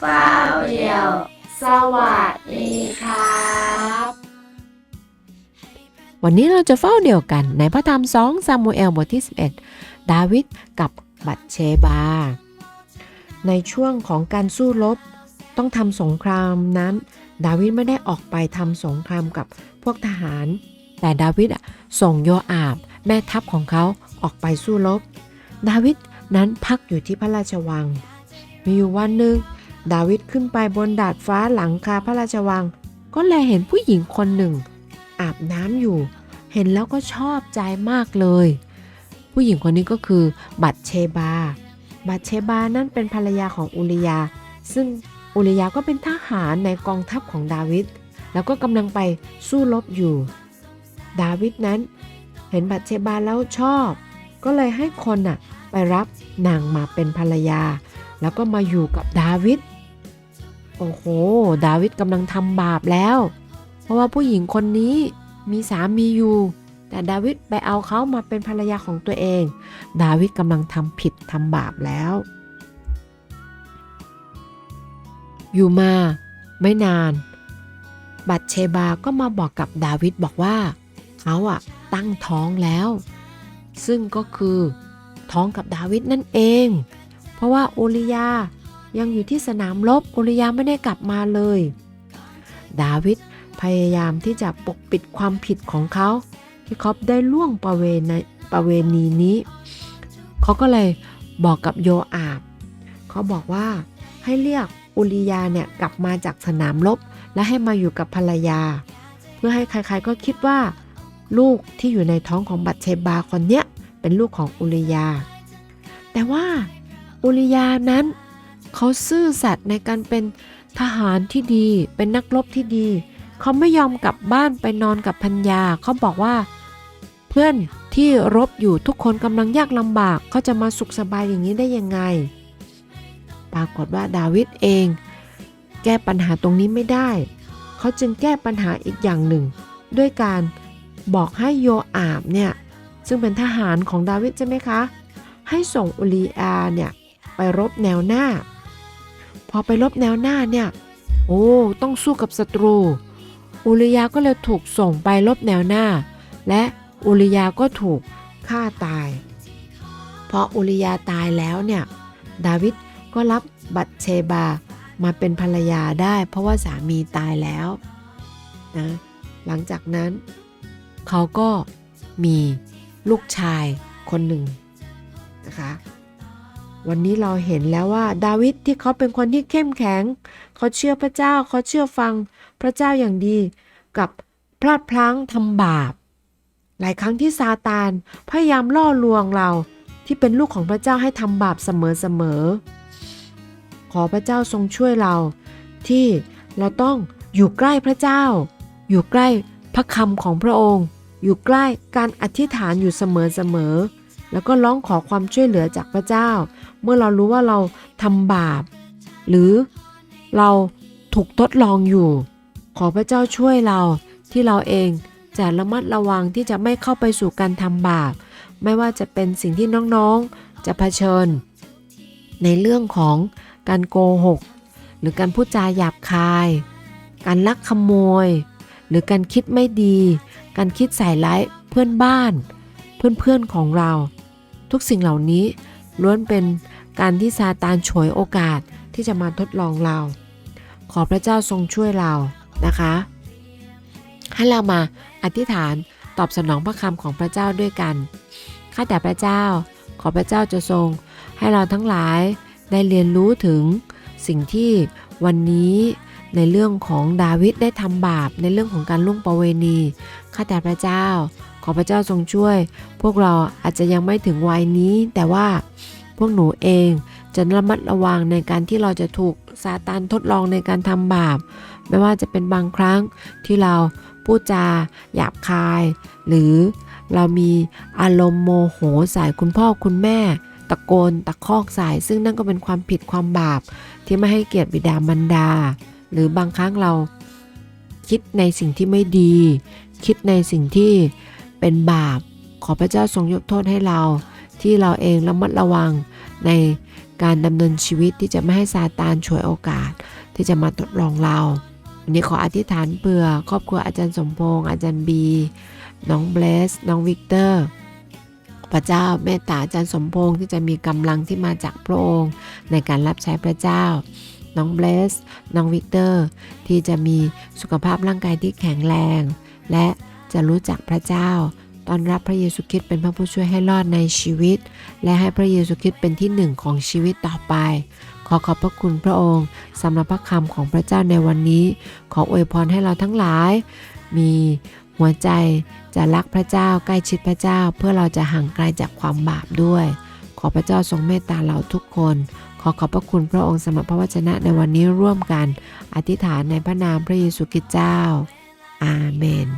เฝ้าเดี่ยว สวัสดีครับ วันนี้เราจะเฝ้าเดี่ยวกันในพระธรรมสองซามูเอลบทที่ 11 ดาวิดกับบัตเชบา ในช่วงของการสู้รบต้องทำสงครามนั้น ดาวิดไม่ได้ออกไปทำสงครามกับพวกทหาร แต่ดาวิดอะส่งโยอาบ แม่ทัพของเขาออกไปสู้รบ ดาวิดนั้นพักอยู่ที่พระราชวัง มีอยู่วันหนึ่ง ดาวิดขึ้นไปบนดาดฟ้าหลังคาพระราชวัง ก็แลเห็นผู้หญิงคนหนึ่ง อาบน้ำอยู่ เห็นแล้วก็ชอบใจมากเลย ผู้หญิงคนนี้ก็คือบัตเชบา บัตเชบานั่นเป็นภรรยาของอุริยา ซึ่งอุริยาก็เป็นทหารในกองทัพของดาวิดแล้วก็กำลังไปสู้รบอยู่ ดาวิดนั้นเห็นบัตเชบาแล้วชอบ ก็เลยให้คนน่ะไปรับนางมาเป็นภรรยา แล้วก็มาอยู่กับดาวิด โอ้โห ดาวิดกำลังทำบาปแล้ว เพราะว่าผู้หญิงคนนี้มีสามีอยู่ แต่ดาวิดไปเอาเขามาเป็นภรรยาของตัวเอง ดาวิดกำลังทำผิดทำบาปแล้ว อยู่มาไม่นาน บัตเชบาก็มาบอกกับดาวิดบอกว่าเขาอะตั้งท้องแล้ว ซึ่งก็คือท้องกับดาวิดนั่นเอง เพราะว่าโอริยา ยังอยู่ที่สนามรบโอริยาไม่ได้กลับมาเลย ดาวิดพยายามที่จะปกปิดความผิดของเขา ที่เขาได้ล่วงประเวณประเวณีนี้ เขาก็เลยบอกกับโยอาบ เขาบอกว่าให้เรียกอุริยาเนี่ยกลับมาจากสนามรบและให้มาอยู่กับภรรยา เพื่อให้ใครๆก็คิดว่า ลูกที่อยู่ในท้องของบัตเชบาคนเนี้ยเป็นลูกของอุริยา แต่ว่าอุริยานั้น เขาซื่อสัตย์ในการเป็นทหารที่ดี เป็นนักรบที่ดี เขาไม่ยอมกลับบ้านไปนอนกับพัญญา เขาบอกว่า เพื่อนที่รบอยู่ทุกคนกำลังยากลำบาก เขาจะมาสุขสบายอย่างนี้ได้ยังไง ปรากฏว่าดาวิดเอง แก้ปัญหาตรงนี้ไม่ได้ เขาจึงแก้ปัญหาอีกอย่างหนึ่ง ด้วยการบอกให้โยอาบเนี่ย ซึ่งเป็นทหารของดาวิดใช่ไหมคะ ให้ส่งอุลีอาเนี่ยไปรบแนวหน้า พอไปรบแนวหน้าเนี่ย โอ้ต้องสู้กับศัตรู อุริยาก็เลยถูกส่งไปรบแนวหน้า และอุริยาก็ถูกฆ่าตาย พออุริยาตายแล้วเนี่ย ดาวิดก็รับบัตเชบามาเป็นภรรยาได้ เพราะว่าสามีตายแล้วนะหลังจากนั้น เขาก็มีลูกชายคนหนึ่งนะคะ วันนี้เราเห็นแล้วว่าดาวิดที่เขาเป็นคนที่เข้มแข็ง เขาเชื่อพระเจ้าเขาเชื่อฟังพระเจ้าอย่างดี กับพลาดพลั้งทำบาป หลายครั้งที่ซาตานพยายามล่อลวงเราที่เป็นลูกของพระเจ้าให้ทำบาปเสมอๆขอพระเจ้าทรงช่วยเรา ที่เราต้องอยู่ใกล้พระเจ้า อยู่ใกล้พระคำของพระองค์ อยู่ใกล้การอธิษฐานอยู่เสมอๆแล้วก็ร้องขอความช่วยเหลือจากพระเจ้า เมื่อเรารู้ว่าเราทำบาป หรือเราถูกทดลองอยู่ ขอพระเจ้าช่วยเราที่เราเองจะระมัดระวังที่จะไม่เข้าไปสู่การทำบาป ไม่ว่าจะเป็นสิ่งที่น้องๆจะเผชิญ ในเรื่องของการโกหก หรือการพูดจาหยาบคาย การลักขโมย หรือการคิดไม่ดี การคิดใส่ร้ายเพื่อนบ้าน เพื่อนๆของเรา ทุกสิ่งเหล่านี้ ล้วนเป็นการที่ซาตานฉวยโอกาสที่จะมาทดลองเรา ขอพระเจ้าทรงช่วยเรานะคะ ให้เรามาอธิษฐานตอบสนองพระคำของพระเจ้าด้วยกัน ข้าแต่พระเจ้า ขอพระเจ้าจะทรงให้เราทั้งหลายได้เรียนรู้ถึงสิ่งที่วันนี้ในเรื่องของดาวิดได้ทำบาปในเรื่องของการล่วงประเวณี ข้าแต่พระเจ้า อพระเจ้าทรงช่วย พวกเราอาจจะยังไม่ถึงวัยนี้ แต่ว่าพวกหนูเองจะระมัดระวังในการที่เราจะถูกซาตานทดลองในการทำบาป ไม่ว่าจะเป็นบางครั้งที่เราพูดจาหยาบคาย หรือเรามีอารมณ์โมโหใส่คุณพ่อคุณแม่ ตะโกนตะคอกใส่ซึ่งนั่นก็เป็นความผิดความบาป ที่ไม่ให้เกียรติบิดามารดา หรือบางครั้งเราคิดในสิ่งที่ไม่ดี คิดในสิ่งที่ เป็นบาป ขอพระเจ้าทรงยกโทษให้เรา ที่เราเองระมัดระวังในการดำเนินชีวิตที่จะไม่ให้ซาตานฉวยโอกาสที่จะมาทดลองเราวันนี้ขออธิษฐานเผื่อครอบครัวอาจารย์สมพงษ์อาจารย์บี น้องเบลส น้องวิกเตอร์ พระเจ้าเมตตาอาจารย์สมพงษ์ที่จะมีกำลังที่มาจากพระองค์ ในการรับใช้พระเจ้า น้องเบลส น้องวิกเตอร์ ที่จะมีสุขภาพร่างกายที่แข็งแรง และ จะรู้จักพระเจ้าตอนรับพระเยซูคริสต์เป็นพระผู้ช่วยให้รอดในชีวิต และให้พระเยซูคริสต์เป็นที่หนึ่งของชีวิตต่อไป ขอขอบพระคุณพระองค์สำหรับพระคำของพระเจ้าในวันนี้ ขออวยพรให้เราทั้งหลาย มีหัวใจจะรักพระเจ้าใกล้ชิดพระเจ้า เพื่อเราจะห่างไกลจากความบาปด้วย ขอพระเจ้าทรงเมตตาเราทุกคน ขอขอบพระคุณพระองค์สำหรับพระวจนะในวันนี้ร่วมกัน อธิษฐานในพระนามพระเยซูคริสต์เจ้า อาเมน